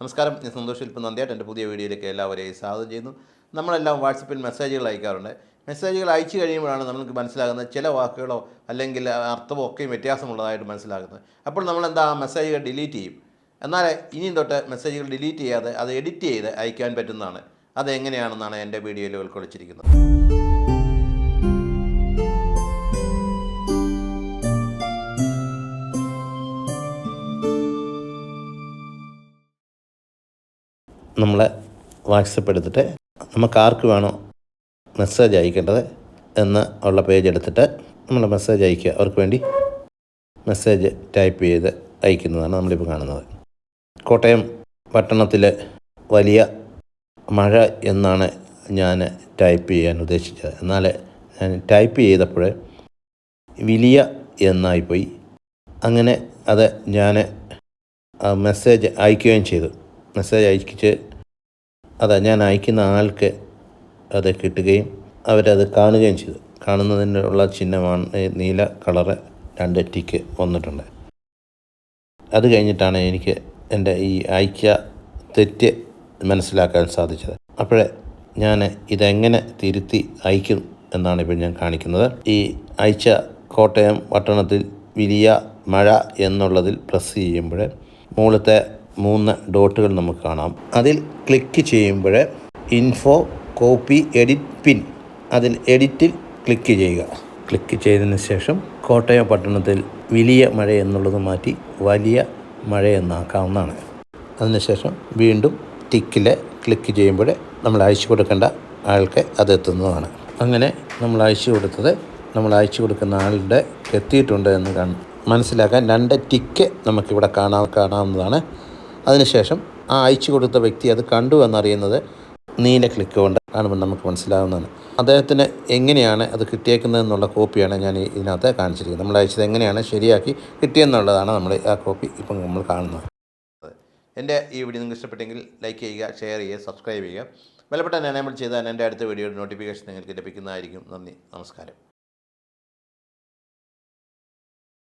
നമസ്കാരം ഞാൻ സന്തോഷ് ഇപ്പം നന്ദിയായിട്ട് എന്റെ പുതിയ വീഡിയോയിലേക്ക് എല്ലാവരെയും സ്വാഗതം ചെയ്യുന്നു. നമ്മളെല്ലാം വാട്സപ്പിൽ മെസ്സേജുകൾ അയക്കാറുണ്ട്. മെസ്സേജുകൾ അയച്ചു കഴിയുമ്പോഴാണ് നമുക്ക് മനസ്സിലാകുന്നത് ചില വാക്കുകളോ അല്ലെങ്കിൽ അർത്ഥമോ ഒക്കെയും വ്യത്യാസമുള്ളതായിട്ട് മനസ്സിലാകുന്നത്. അപ്പോൾ നമ്മൾ എന്താ ആ മെസ്സേജുകൾ ഡിലീറ്റ് ചെയ്യും. എന്നാൽ ഇനിയും തൊട്ട് മെസ്സേജുകൾ ഡിലീറ്റ് ചെയ്യാതെ അത് എഡിറ്റ് ചെയ്ത് അയക്കാൻ പറ്റുന്നതാണ്. അത് എങ്ങനെയാണെന്നാണ് എന്റെ വീഡിയോയിൽ ഉൾക്കൊള്ളിച്ചിരിക്കുന്നത്. നമ്മൾ വാട്സപ്പ് എടുത്തിട്ട് നമുക്ക് ആർക്ക് വേണോ മെസ്സേജ് അയക്കേണ്ടത് എന്ന് ഉള്ള പേജ് എടുത്തിട്ട് നമ്മൾ മെസ്സേജ് അയക്കുക. അവർക്ക് വേണ്ടി മെസ്സേജ് ടൈപ്പ് ചെയ്ത് അയക്കുന്നതാണ് നമ്മളിപ്പോൾ കാണുന്നത്. കോട്ടയം പട്ടണത്തിൽ വലിയ മഴ എന്നാണ് ഞാൻ ടൈപ്പ് ചെയ്യാൻ ഉദ്ദേശിച്ചത്. എന്നാൽ ഞാൻ ടൈപ്പ് ചെയ്തപ്പോൾ വലിയ എന്നായിപ്പോയി. അങ്ങനെ അത് ഞാൻ മെസ്സേജ് അയക്കുകയും ചെയ്തു. മെസ്സേജ് അയച്ച് അത് ഞാൻ അയക്കുന്ന ആൾക്ക് അത് കിട്ടുകയും അവരത് കാണുകയും ചെയ്തു. കാണുന്നതിനുള്ള ചിഹ്നമാണ് നീല കളറ് രണ്ട് ടിക്ക് വന്നിട്ടുണ്ട്. അത് കഴിഞ്ഞിട്ടാണ് എനിക്ക് എന്റെ ഈ ഐക്യ തെറ്റ് മനസ്സിലാക്കാൻ സാധിച്ചത്. അപ്പോഴേ ഞാൻ ഇതെങ്ങനെ തിരുത്തി അയക്കും എന്നാണ് ഇപ്പോൾ ഞാൻ കാണിക്കുന്നത്. ഈ അയച്ച കോട്ടയം പട്ടണത്തിൽ വലിയ മഴ എന്നുള്ളതിൽ പ്രസ് ചെയ്യുമ്പോൾ മുകളിലത്തെ മൂന്ന് ഡോട്ടുകൾ നമുക്ക് കാണാം. അതിൽ ക്ലിക്ക് ചെയ്യുമ്പോൾ ഇൻഫോ കോപ്പി എഡിറ്റ് പിൻ അതിൽ എഡിറ്റിൽ ക്ലിക്ക് ചെയ്യുക. ക്ലിക്ക് ചെയ്തതിന് ശേഷം കോട്ടയം പട്ടണത്തിൽ വലിയ മഴ എന്നുള്ളത് മാറ്റി വലിയ മഴ എന്നാക്കാവുന്നതാണ്. അതിനുശേഷം വീണ്ടും ടിക്കിൽ ക്ലിക്ക് ചെയ്യുമ്പോൾ നമ്മൾ അയച്ചു കൊടുക്കേണ്ട ആൾക്ക് അത് എത്തുന്നതാണ്. അങ്ങനെ നമ്മൾ അയച്ചു കൊടുത്തത് നമ്മൾ അയച്ചു കൊടുക്കുന്ന ആളുടെ എത്തിയിട്ടുണ്ട് എന്ന് മനസ്സിലാക്കാൻ രണ്ട് ടിക്ക് നമുക്കിവിടെ കാണാ കാണാവുന്നതാണ്. അതിനുശേഷം ആ അയച്ചു കൊടുത്ത വ്യക്തി അത് കണ്ടു എന്നറിയുന്നത് നീല ക്ലിക്ക് കൊണ്ട് കാണുമ്പോൾ നമുക്ക് മനസ്സിലാവുന്നതാണ് അദ്ദേഹത്തിന് എങ്ങനെയാണ് അത് കിട്ടിയേക്കുന്നതെന്നുള്ള കോപ്പിയാണ് ഞാൻ ഇതിനകത്ത് കാണിച്ചിരിക്കുന്നത്. നമ്മൾ അയച്ചത് എങ്ങനെയാണ് ശരിയാക്കി കിട്ടിയെന്നുള്ളതാണ് നമ്മൾ ആ കോപ്പി ഇപ്പം നമ്മൾ കാണുന്നത്. എന്റെ ഈ വീഡിയോ നിങ്ങൾക്ക് ഇഷ്ടപ്പെട്ടെങ്കിൽ ലൈക്ക് ചെയ്യുക ഷെയർ ചെയ്യുക സബ്സ്ക്രൈബ് ചെയ്യുക. വിലപ്പെട്ട എനേബിൾ ചെയ്താൽ എന്റെ അടുത്ത വീഡിയോയുടെ നോട്ടിഫിക്കേഷൻ നിങ്ങൾക്ക് ലഭിക്കുന്നതായിരിക്കും. നന്ദി നമസ്കാരം.